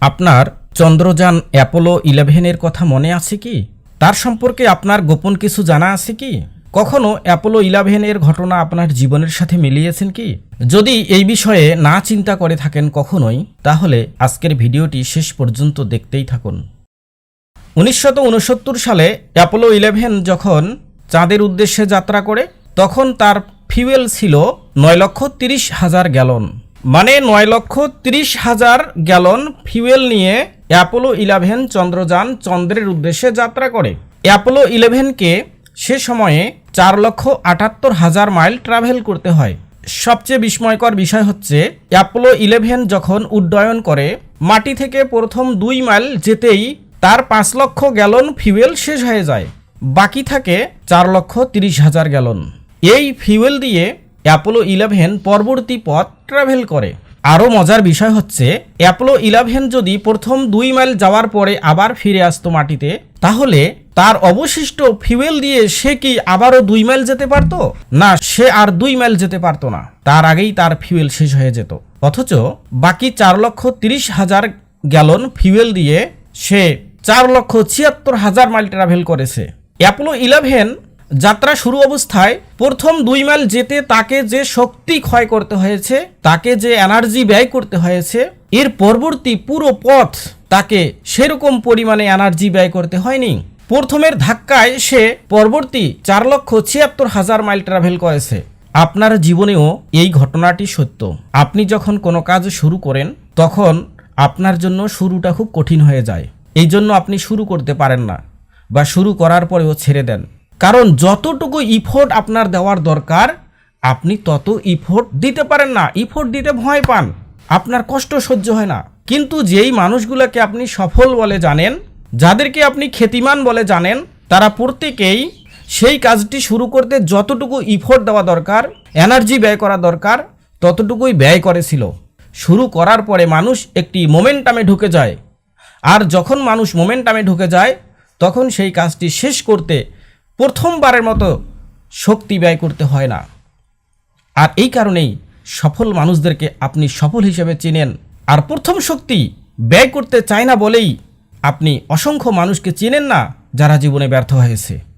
আপনার চন্দ্রযান অ্যাপোলো ইলেভেনের কথা মনে আছে কি? তার সম্পর্কে আপনার গোপন কিছু জানা আছে কি? কখনো অ্যাপোলো ইলেভেনের ঘটনা আপনার জীবনের সাথে মিলিয়েছেন কি? যদি এই বিষয়ে না চিন্তা করে থাকেন কখনোই, তাহলে আজকের ভিডিওটি শেষ পর্যন্ত দেখতেই থাকুন। উনসত্তর সালে অ্যাপোলো ইলেভেন যখন চাঁদের উদ্দেশ্যে যাত্রা করে, তখন তার ফিউয়েল ছিল নয় লক্ষ তিরিশ হাজার গ্যালন। মানে নয় লক্ষ তিরিশ হাজার গ্যালন ফিউয়েল নিয়ে অ্যাপোলো ইলেভেন চন্দ্রযান চন্দ্রের উদ্দেশ্যে যাত্রা করে। অ্যাপোলো ইলেভেনকে সে সময়ে চার লক্ষ আটাত্তর হাজার মাইল ট্রাভেল করতে হয়। সবচেয়ে বিস্ময়কর বিষয় হচ্ছে, অ্যাপোলো ইলেভেন যখন উড্ডয়ন করে, মাটি থেকে প্রথম দুই মাইল যেতেই তার পাঁচ লক্ষ গ্যালন ফিউয়েল শেষ হয়ে যায়। বাকি থাকে চার লক্ষ তিরিশ হাজার গ্যালন। এই ফিউয়েল দিয়ে অ্যাপোলো ইলেভেন পরবর্তী পথ ট্রাভেল করে। আরও মজার বিষয় হচ্ছে অ্যাপোলো ইলেভেন যদি প্রথম দুই মাইল যাওয়ার পরে আবার ফিরে আসতো মাটিতে, তাহলে তার অবশিষ্ট ফিউয়েল দিয়ে সে কি আবারও দুই মাইল যেতে পারতো? না, সে আর দুই মাইল যেতে পারতো না। তার আগেই তার ফিউয়েল শেষ হয়ে যেত। অথচ বাকি চার লক্ষ তিরিশ হাজার গ্যালন ফিউয়েল দিয়ে সে চার লক্ষ ছিয়াত্তর হাজার মাইল ট্রাভেল করেছে। অ্যাপোলো ইলেভেন যাত্রা শুরু অবস্থায় প্রথম দুই মাইল যেতে তাকে যে শক্তি ক্ষয় করতে হয়েছে, তাকে যে এনার্জি ব্যয় করতে হয়েছে, এর পরবর্তী পুরো পথ তাকে সেরকম পরিমাণে এনার্জি ব্যয় করতে হয়নি। প্রথমের ধাক্কায় সে পরবর্তী চার লক্ষ ছিয়াত্তর হাজার মাইল ট্রাভেল করেছে। আপনার জীবনেও এই ঘটনাটি সত্য। আপনি যখন কোনো কাজ শুরু করেন, তখন আপনার জন্য শুরুটা খুব কঠিন হয়ে যায়। এই জন্য আপনি শুরু করতে পারেন না বা শুরু করার পরেও ছেড়ে দেন। কারণ যতটুকু ইফোর্ট আপনার দেওয়ার দরকার, আপনি তত ইফোর্ট দিতে পারেন না। ইফোর্ট দিতে ভয় পান। আপনার কষ্ট সহ্য হয় না। কিন্তু যেই মানুষগুলোকে আপনি সফল বলে জানেন, যাদেরকে আপনি খ্যাতিমান বলে জানেন, তারা প্রত্যেকেই সেই কাজটি শুরু করতে যতটুকু ইফোর্ট দেওয়া দরকার এনার্জি ব্যয় করা দরকার, ততটুকুই ব্যয় করেছিল। শুরু করার পরে মানুষ একটি মোমেন্টামে ঢুকে যায়। আর যখন মানুষ মোমেন্টামে ঢুকে যায়, তখন সেই কাজটি শেষ করতে প্রথমবারের মতো শক্তি ব্যয় করতে হয় না। আর এই কারণেই সফল মানুষদেরকে আপনি সফল হিসেবে চেনেন। আর প্রথম শক্তি ব্যয় করতে চায় না বলেই আপনি অসংখ্য মানুষকে চেনেন না যারা জীবনে ব্যর্থ হয়েছে।